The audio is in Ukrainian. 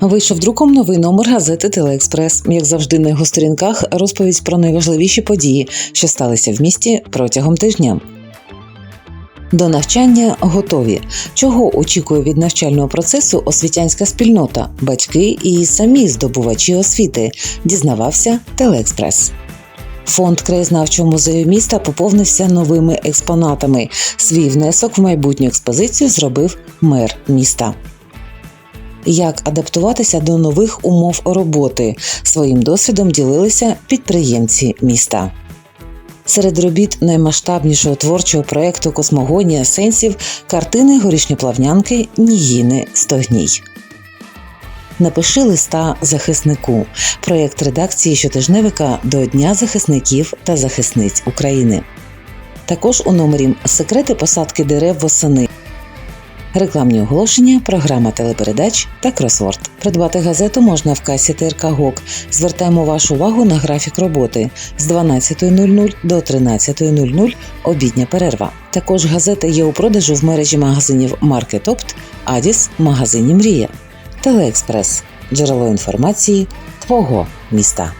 Вийшов друком новий номер газети Телеекспрес. Як завжди, на його сторінках розповідь про найважливіші події, що сталися в місті протягом тижня. До навчання готові. Чого очікує від навчального процесу освітянська спільнота, батьки і самі здобувачі освіти, дізнавався Телеекспрес. Фонд краєзнавчого музею міста поповнився новими експонатами. Свій внесок в майбутню експозицію зробив мер міста. Як адаптуватися до нових умов роботи своїм досвідом ділилися підприємці міста. Серед робіт наймасштабнішого творчого проєкту Космогонія сенсів картини горішньоплавнянки Ніїни Стогній. Напиши листа захиснику. Проєкт редакції щотижневика до Дня захисників та захисниць України. Також у номері Секрети посадки дерев восени. Рекламні оголошення, програма телепередач та кросворд. Придбати газету можна в касі ТРК ГОК. Звертаємо вашу увагу на графік роботи з 12.00 до 13.00 обідня перерва. Також газета є у продажу в мережі магазинів Маркет Опт, Адіс, магазині Мрія. Телеекспрес джерело інформації твого міста.